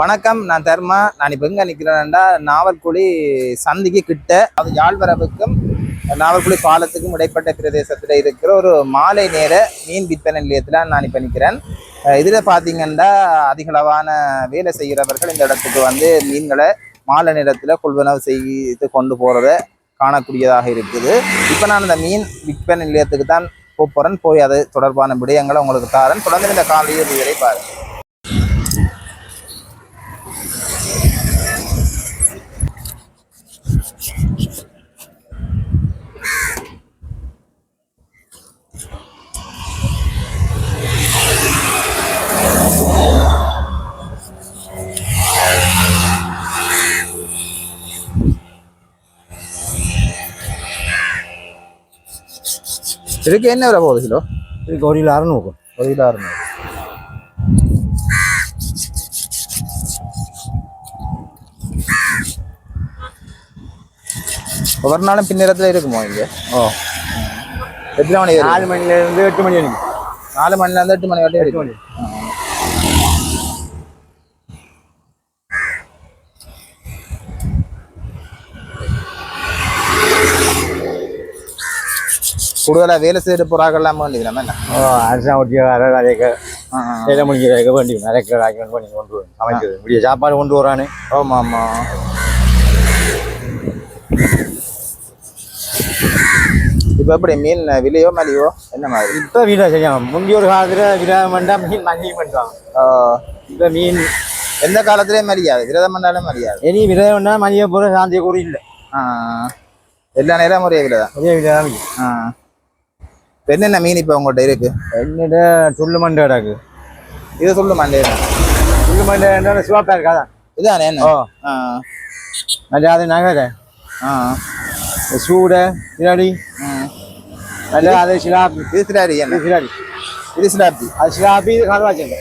வணக்கம் நான் தர்மா. நான் இப்போ எங்கே நிற்கிறேன்டா நாவல்குழி சந்திக்கு கிட்ட. அது யாழ்வரவுக்கும் நாவல்குழி பாலத்துக்கும் இடைப்பட்ட பிரதேசத்தில் இருக்கிற ஒரு மாலை நேர மீன் விற்பனை நிலையத்தில் நான் இப்போ நிற்கிறேன் இதில் பார்த்தீங்கன்னா அதிகளவான வேலை செய்கிறவர்கள் இந்த இடத்துக்கு வந்து மீன்களை மாலை நேரத்தில் கொள்வனவு செய்து கொண்டு போகிறத காணக்கூடியதாக இருக்குது. இப்போ நான் இந்த மீன் விற்பனை நிலையத்துக்கு தான் போகிறேன் போய் அது தொடர்பான விடயங்களை உங்களுக்கு தாரன். தொடர்ந்து இந்த காலையில் இதுவரை பாருங்கள் இதுக்கு என்ன விலை போகுது கிலோ இதுக்கு ஒரு கிலோ அறநூறு ஒரு கிலோ அறுநூறு ஒவ்வொரு நாளும் பின்னேரத்தில் இருக்குமோ இங்கே ஓ எத்தனை மணி வரைக்கும்? நாலு மணில இருந்து எட்டு மணி வரைக்கும் நாலு மணில இருந்து எட்டு மணி வரையும் எட்டு மணி கூடுதலா வேலை செய்து போறாங்கலாம் வேண்டியது என்ன ஓ அரசா ஒட்டி வர ஆ. வேலை முடிக்கிற வேண்டி நிறைய ஆக்கி பண்ணி கொண்டு வரும் சமைக்கிறது இப்படியே சாப்பாடு கொண்டு வரானு ஆமா ஆமா இப்ப எப்படி மீன் விலையோ மலியோ என்ன மாதிரி இப்போ வீடா செய்யாம முந்தைய ஒரு காலத்துல விடா வேண்டாம் மீன் மஞ்சள் பண்ணுவாங்க இப்போ மீன் எந்த காலத்திலயும் மலியாது விரதம் பண்ணாலும் மலியாது இனி விட வேண்டாம் மஞ்சள் போகிற சாந்திய கூட இல்லை எல்லா நேரம் ஒரே விலை தான் ஒரே விடா தான். ஆ. இப்ப என்னென்ன மீன் இப்ப உங்கள்கிட்ட இருக்கு? என்னோட துள்ளு மண்டை கிடக்கு இது சொல்லு மண்டே துள்ளு மண்டை சிவாப்பா இருக்காதான் இதானே என்ன? ஓ. ஆ, அது அது நகை ஆ, சூடை சிலாடி ம். நல்ல அது சிலாப்பி இது சிலாரி என்ன? சிலாடி இது சிலாப்பி அது சிலாப்பி இது கருவாச்சண்டை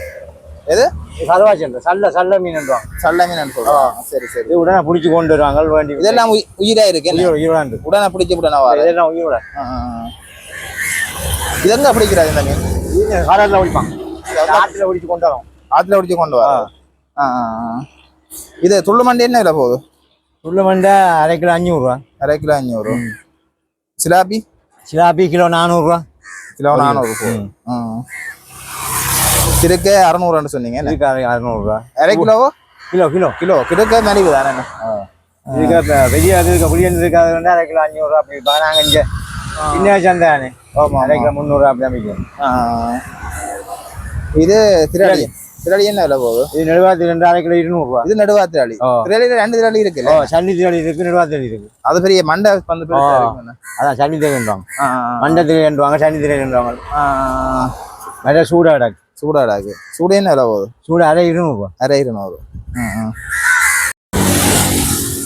எது? இது கருவாச்சண்டை சல்ல சல்ல மீன்ன்றாங்க சல்ல மீன் சொல்றோம். சரி சரி. இது உடனே பிடிச்சி கொண்டு வருவாங்க வேண்டி. இதெல்லாம் உயி- உயிரா இருக்கு உயிரோடாண்டு உடனே பிடிச்சி உடனே இதெல்லாம் உயிரோட. இது எங்க பிடிக்கிறாரு இந்த மீன் கடலில் பிடிப்பாங்க ஆற்றுல பிடிச்சி கொண்டு வரோம் ஆத்துல பிடிச்சி கொண்டு வர. ஆ, ஆ, ஆ. இது துள்ளு மண்டி என்ன விலை போகுது? உள்ள மண்டை அரை கிலோ அஞ்சூறுரூவா அரை கிலோ அஞ்சூறு. சிலாபி? சிலாப்பி கிலோ நானூறுரூவா கிலோ நானூறு ம். கிடுக்க அறநூறுன்னு சொன்னீங்க? இதுக்கு அரை அறுநூறுவா. அரை கிலோவோ? Kilo kilo. கிலோ. கிடுக்க மலிவு தானே? இதுக்கு இப்போ பெரிய இது இருக்கு புளியன் இருக்கு அது வந்து அரை கிலோ அஞ்சூறுரூவா அப்படி நாங்கள் இங்கே சின்ன சந்தானே ஆமா அரை கிலோ முந்நூறுரூவா அப்படி தான் ஆ. இது திராளி திராளி என்ன விலை போகுது? இது நெடுவாத்தி ரெண்டு அரை கிலோ இருநூறுவா இது நடுவா திராளி ஓ. திராளியில ரெண்டு திராளி இருக்குல்ல ஓ சன்னி தேடி இருக்கு நெடுவாத்தி இருக்கு. அது பெரிய மண்டை என்ன? அதான் சன்னி ஆ, மண்டை தேடின்றாங்க சன்னி. நிறைய இருக்கு. சூடு என்ன விலை போகுது? சூடு அரை இருநூறுவா அரை இருநூறு.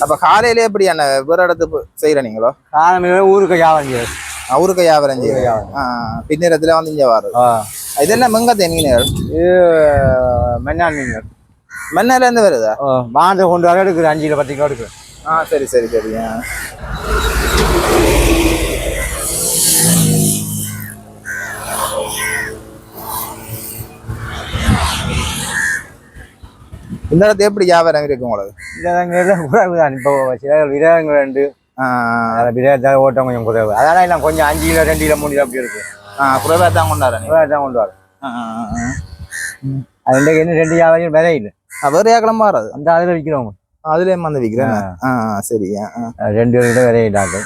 அப்ப காலையில எப்படி என்ன வேற இடத்துக்கு செய்யற நீங்களோ காலமே ஊருக்கு வியாபாரம் செய்யுது அவருக்கு வியாபாரம் செய்ய பின்னிறத்துல வந்து இங்க வரும் இதெல்லாம் மெங்கத்தை மீன்கள் மென்னான் மீன் மண்ணில இருந்து வருதா வாங்க கொண்டு வர எடுக்குது அஞ்சு கிலோ பத்து கிலோ எடுக்குது ஆ சரி சரி சரி. இந்த இடத்துல எப்படி வியாபாரம் இருக்கு உங்களுக்கு குறைவு தான் இப்போ சில விரதங்கள் ரெண்டு அதில் விரதத்தை ஓட்டம் கொஞ்சம் குறைவு. அதெல்லாம் எல்லாம் கொஞ்சம் அஞ்சு கிலோ ரெண்டு கிலோ மூணு கிலோ அப்படி இருக்கு. ஆ குறைவா தான் கொண்டு வர ஆ, ஆ, ஆ. அது ரெண்டு என்ன ரெண்டு வியாபாரியும் விதை இல்லை. வேற ஏக்கலம் மாறாது. அந்த அதில் விற்கிறவங்க அதுலயும் வந்து விற்கிறேன் ஆ. சரி. அது ரெண்டு கிலோ விதை இல்லாது.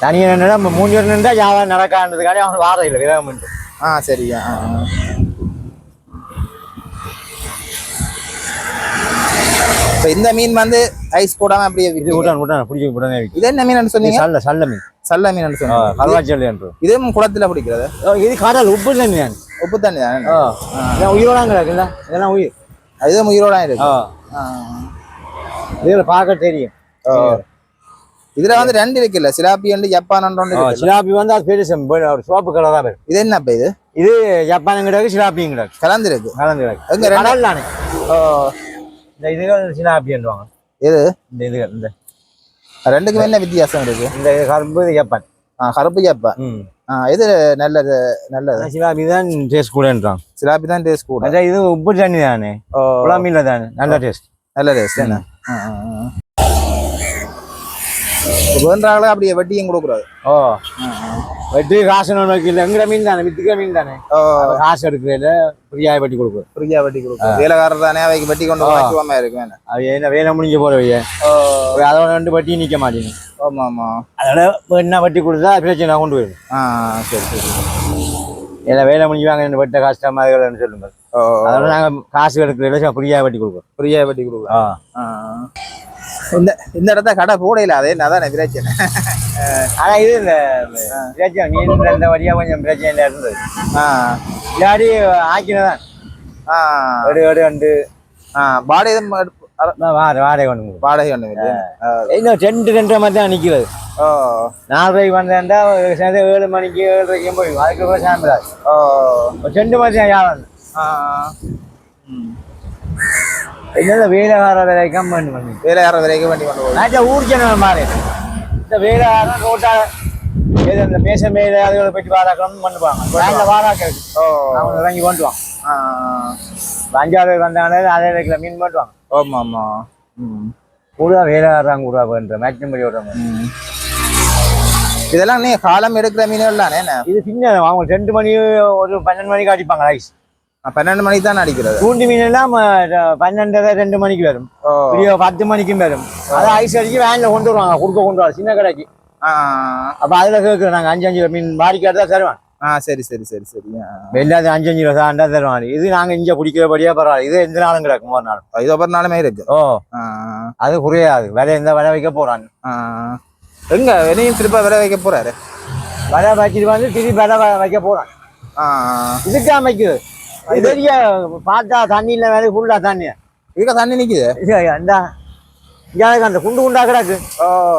தனியாக என்னன்னா மூணு பேர் நின்றா வியாபாரம் நடக்கான்றதுக்காண்டி அவங்க வாரம் இல்லை பண்ணிட்டு ஆ சரி இப்ப இந்த மீன் வந்து ஐஸ் போடாம அப்படியே இது விட்டான் விட்டான் பிடிச்சி விட்டானே இது என்ன மீன் சொன்னீங்க? சல்ல சல்ல மீன். சல்ல மீன் சொன்னீங்க. கருவாச்சல் என்று. இதுவும் குளத்துல பிடிக்கிறது? இது கடல் உப்பு தண்ணி தான் உப்பு தண்ணி தானே ஆ இதெல்லாம் உயிரோட கிடக்குல்ல இதெல்லாம் உயிர். இதுவும் உயிரோட இருக்கு. இதில் பார்க்க தெரியும். இதுல வந்து ரெண்டு இருக்குல்ல சிலாப்பி வந்து ஜப்பான் ஒன்று சிலாப்பி வந்து அது பெருசு ஒரு சோப்பு கலர் தான் இது என்ன இப்ப இது? இது ஜப்பானும் கிடக்கு சிலாப்பியும் கிடக்கு கலந்து இருக்கு. கலந்து கிடக்கு எங்க ரெண்டு-. இந்த இதுகள் சிலாப்பின்னுவாங்க எது? இந்த இதுகள் இந்த. ரெண்டுக்கும் என்ன வித்தியாசம் இருக்கு? இந்த கரும்பு இது ஜப்பான் ஆ கருப்பு ஜப்பான் ம். ஆ இது நல்லது நல்லது? சிலாபி தான் டேஸ்ட் கூடன்றான். சிலாபி தான் டேஸ்ட் கூட. இது உப்பு தண்ணி தானே? ஓ. குழம்பில்ல தானே? நல்ல டேஸ்ட் நல்ல டேஸ்ட் என்ன? வேண்டாங்களே அப்படியே வட்டியும் கொடுக்குறாரு ஓ. வெட்டி காசு நமக்கு இல்லை. எங்கிற மீன் தானே? வித்துக்கிற மீன் தானே? காசு எடுக்கிறதுல ஃப்ரீயாக வெட்டி கொடுக்குறோம் ஃப்ரீயா வட்டி கொடுக்குறாரு வேலைக்காரர் தானே அவைக்கு வட்டி கொண்டு சுகமா இருக்கு வேணும் அது என்ன வேலை முடிஞ்சு போற வைய அதோட ரெண்டு வட்டி நிற்க மாட்டேங்க ஆமா ஆமா அதோட என்ன வட்டி கொடுத்தா பிரச்சனை கொண்டு போயிடும் ஆ சரி சரி. ஏன்னா வேலை முடிஞ்சு வாங்க ரெண்டு வெட்ட கஷ்டமா இருக்குன்னு சொல்லுங்க ஓ. அதோட நாங்கள் காசு எடுக்கிறதுல ஃப்ரீயாக வட்டி கொடுக்குறோம். ஃப்ரீயா வட்டி கொடுக்குறோம். ஆ. இந்த இந்த இடத்த கடை போடையில அதே அதான் பிரச்சனை. ஆனா இது இந்த பிரச்சனை மீன் ரெண்டு வழியா கொஞ்சம் பிரச்சனை இருந்தது ஆ. இல்லாடி ஆக்கினதான். ஆ. ஒரு ஒரு ரெண்டு ஆ வாடகை வாடகை ஒன்று வாடகை ஆ. இன்னும் ரெண்டு ரெண்டரை மாதிரி தான் நிற்கிறது ஓ. நாலு ரூபாய்க்கு வந்தேன்டா சேர்ந்து ஏழு மணிக்கு ஏழரைக்கும் போய். அதுக்கப்புறம் சாயந்தரம் ஓ. ரெண்டு மாதிரி வியாபாரம் ஆ. ம். என்னது வேலைக்கார வேலை கம்மி பண்ணி வேலைக்காரர் வரைக்கும் வண்டி போகுது நான் ஊர்ஜன மாதிரி இந்த வேலைக்காரன் ரோட்டா ஏதோ இந்த மேச மேல அதுகளை பற்றி வாராக்கம் பண்ணுவாங்க வேலை வாராக்கள் ஓ அவங்க இறங்கி கொண்டு வாங்க ஆ அஞ்சாறு வந்தாங்களே அதே வைக்கல மீன் பண்ணுவாங்க ஆமா ஆமா ம் கூட வேலைக்காரங்க கூட பண்ற மேக்சிமம் படி விடுறாங்க. இதெல்லாம் நீ காலம் எடுக்கிற மீன்கள் தானே என்ன இது சின்ன அவங்க ரெண்டு மணி ஒரு பன்னெண்டு மணிக்கு அடிப்பாங்க ரைஸ் பன்னெண்டு மணிக்கு தான் அடிக்கிறது? தூண்டி மீன் எல்லாம் பன்னெண்டரை ரெண்டு மணிக்கு வரும். பத்து மணிக்கும் வரும். அதை ஐஸ் அடிச்சு வேன்ல கொண்டு வருவாங்க கொடுக்க கொண்டு வர சின்ன கடைக்கு. அப்ப அதுல கேட்குறோம் நாங்க அஞ்சு அஞ்சு மீன் பாரிக்காட்டு தான் தருவாங்க. ஆ சரி சரி சரி சரி. எல்லாத்தையும் அஞ்சு அஞ்சு ரூபா சாண்டா தருவாங்க. இது நாங்க இங்க பிடிக்கிறபடியே பரவாயில்ல. இது எந்த நாளும் கிடக்கும் ஒரு நாள் இது ஒவ்வொரு நாளுமே இருக்கு. ஓ. அது குறையாது விலை எந்த விலை வைக்க ஆ. எங்க வெளியும் திருப்ப விலை வைக்க போறாரு? விலை வச்சுட்டு வந்து திருப்பி விலை வைக்க ஆ. இதுக்கு அமைக்குது. பெரிய பார்த்தா தண்ணியில வேலை ஃபுல்லா தண்ணி. இதுக்கு தண்ணி நிக்குது? இது அந்த இங்க அந்த குண்டு குண்டா கிடக்கு.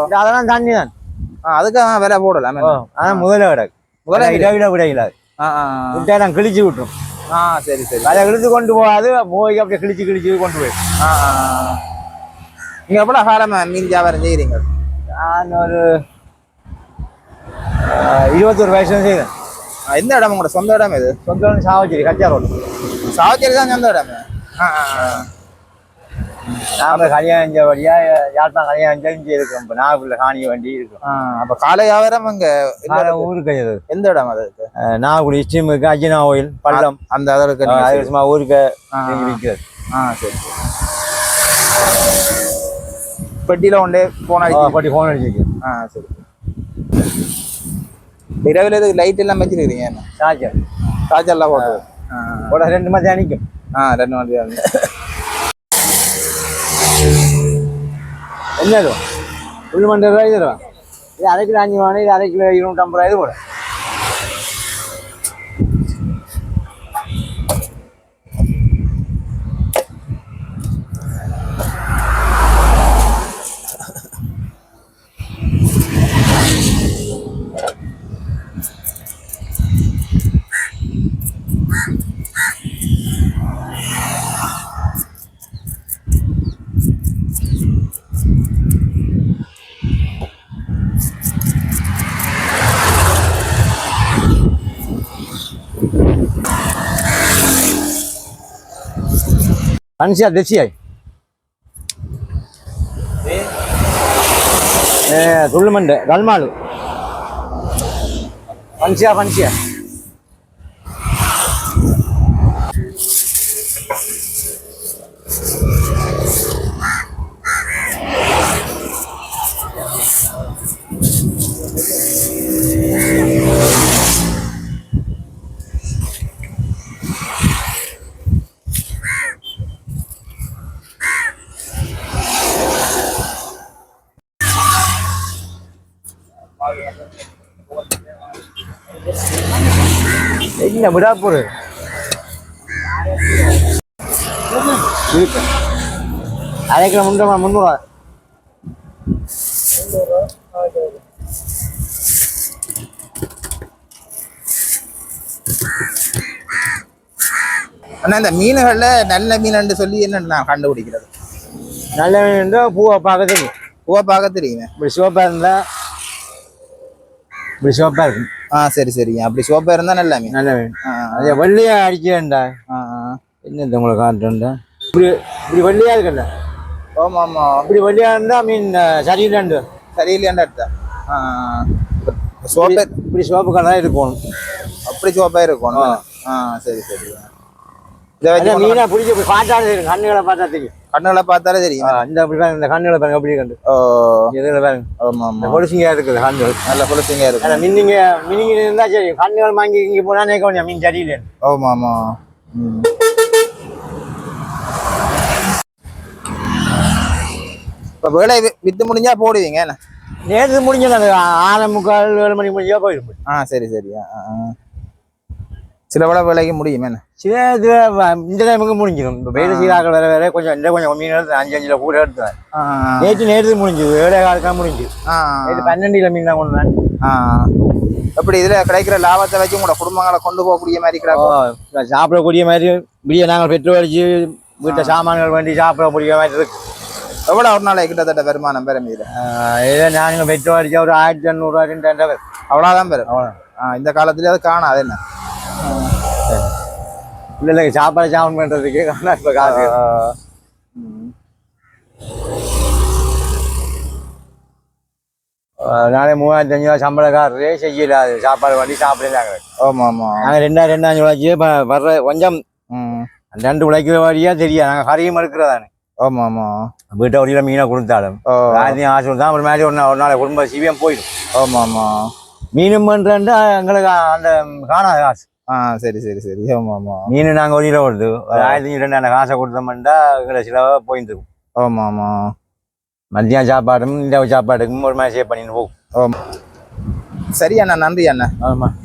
இந்த அதெல்லாம் தண்ணி தான். அதுக்கு விலை ஓ அதான் முதல்ல கிடக்கு. முதல்ல இடவில விடையில விட்டா கிழிச்சு விட்டுரும். ஆ சரி சரி அதை இழுத்து கொண்டு போகாது போய் அப்படியே கிழிச்சு கிழிச்சு கொண்டு போய் ஆ ஆ. நீங்க எவ்வளோ காலமா மீன் வியாபாரம் செய்கிறீங்க? நான் ஒரு இருபத்தொரு வயசு செய்தேன். எந்த இடம் உங்களோட சொந்த இடம் இது? சொந்த சாவச்சேரி கச்சா ரோடு. சாவச்சேரி தான் சொந்த இடம். நாம கல்யாணம் செஞ்ச வழியா யாழ்ப்பாணம் கல்யாணம் செஞ்சு இருக்கோம். இப்போ நாகப்பூரில் காணிய வண்டி இருக்கும். அப்ப காலை வியாபாரம் அங்க ஊருக்கு எந்த இடம் அது? இருக்கு? நாகப்பூர் ஸ்டீம் இருக்கு அஜினா ஆயில் பள்ளம். அந்த அதற்கு அது சும்மா ஊருக்கு விற்கிறது ஆ. சரி. பெட்டியில கொண்டே போன பட்டி ஃபோன் அடிச்சிருக்கு. ஆ சரி. இரவுல இது லைட் எல்லாம் வச்சிருக்கீங்க என்ன? சார்ஜர் சார்ஜர்லாம் போட்டு. ஆ கூட ரெண்டு மாதிரி நிற்கும் ஆ ரெண்டு மணி நேரம் என்னது? உள்ள மண்டல ரூபாய் இது அரை கிலோ அஞ்சு ரூபாய் இது அரை கிலோ இருநூற்றம்பது ரூபாய் இது கூட பன்சியா தெச்சியாய் துள்ளுமண்டு கல்மாலு பன்சியா பன்சியா என்ன விடாப்பூர் இருக்கு அரை கிலோ முன்னூறு முந்நூறுவா ஆனா இந்த மீன்கள்ல நல்ல மீன் சொல்லி என்ன கண்டுபிடிக்கிறது? நல்ல மீன் பூவை பார்க்க தெரியும். பூவை பார்க்க தெரியுமே? இப்படி சிவப்பாக இருந்தால் இப்படி சிவப்பாக இருக்கும். ஆ சரி சரி. அப்படி சோப்பா இருந்தா நல்ல மீன் நல்ல மீன் அதே வெள்ளையா அடிக்கேன்டா ஆ. என்ன இந்த உங்களை காட்டுறேன்டா? இப்படி இப்படி வெள்ளையா இருக்குல்ல? ஆமா ஆமா. இப்படி வெள்ளையா இருந்தா மீன் சரியில்லைண்டு சரியில்லையாண்டா. எடுத்தா. சோப்பை இப்படி சோப்பு கலராக இருக்கணும் அப்படி சோப்பா இருக்கும் ஆ சரி சரி. மீனா பிடிச்சி இப்படி பார்த்தாலே தெரியும் கண்ணுகளை பார்த்தா தெரியும். கண்ணுல பார்த்தாலே தெரியும். இந்த அப்படி பாருங்க இந்த கண்ணுகளை பாருங்க அப்படி கண்டு. ஓ. இதில் பாருங்க. ஆமா இந்த ஆமா பொடிசிங்க இருக்குது கண்ணுகள். நல்ல புளிச்சிங்க இருக்கும் ஆனால் மின்னிங்க மின்னிங்க இருந்தா சரி கண்ணுகள் வாங்கி இங்கே போனால் நினைக்க மீன் சரியில்லை. ஆமா ஆமா. ம். இப்ப வேலை வித்து முடிஞ்சா போடுவீங்க நேற்று முடிஞ்சது ஆறு முக்கால் ஏழு மணி முடிஞ்சா போயிடும். ஆ சரி சரி. ஆ, ஆ. சில வேலை வேலைக்கு முடியும் என்ன? சில இது இந்த டைமுக்கு முடிஞ்சிடும். இப்போ வெயில் சீராக்கள் வேற வேற கொஞ்சம் இந்த கொஞ்சம் மீன் எடுத்து அஞ்சு அஞ்சுல கூட எடுத்தேன் நேற்று நேற்று முடிஞ்சுது. ஏழை காலத்தான் முடிஞ்சுது ஆ, நேற்று பன்னெண்டு கிலோ மீன் தான் கொண்டு. எப்படி இதுல கிடைக்கிற லாபத்தை வச்சு உங்களோட குடும்பங்களை கொண்டு போகக்கூடிய மாதிரி சாப்பிடக்கூடிய மாதிரி இப்படியே நாங்கள் பெட்ரோல் அடிச்சு வீட்டில் சாமான்கள் வேண்டி சாப்பிடக்கூடிய மாதிரி இருக்கு. எவ்வளவு ஒரு நாளைக்கு கிட்டத்தட்ட வருமானம் பெறும் இதுல? இதே நாங்கள் பெட்ரோல் அடிச்சா ஒரு ஆயிரத்தி எண்ணூறுவா ரெண்டாயிரம் ரூபாய் அவ்வளவுதான் பெறும் அவ்வளோ இந்த காலத்துலயே அது காணாது என்ன? இல்லை இல்லை சாப்பாடு சாப்பிட பண்ணுறதுக்கு ஆனால் இப்போ காசு நாளை மூவாயிரத்தி அஞ்சு ரூபா சம்பளக்காரரே செய்யல. அது சாப்பாடு வண்டி சாப்பிடுறாங்க ஆமா ஆமா. நாங்கள் ரெண்டாயிரம் ரெண்டாயிரம் இப்போ வர்ற கொஞ்சம் ரெண்டு உழைக்கிற வழியா தெரியாது. நாங்கள் கறியும் எடுக்கிறதானே ஆமா ஆமா. வீட்டை வழியில மீனை கொடுத்தாலும். ஆயிரத்தி ஆசை தான் ஒரு மாதிரி ஒரு நாள் ஒரு நாள் குடும்ப சிவியம் போயிடும். ஆமா ஆமா. மீனும் பண்ணுறா எங்களுக்கு அந்த காணாத காசு. ஆ சரி சரி சரி. ஆமா ஆமா. மீன் நாங்கள் வழியில வருது. ஒரு ஆயிரத்தி ரெண்டாயிரம் காசை கொடுத்தோம்னா எங்களை சிலவாக போயிருந்துருக்கும் ஆமா ஆமா. மதியம் சாப்பாடும் இந்த சாப்பாட்டுக்கும் ஒரு மாதிரி சேவ் பண்ணின்னு போகும் சரி அண்ணா. நன்றி அண்ணா. ஆமாம்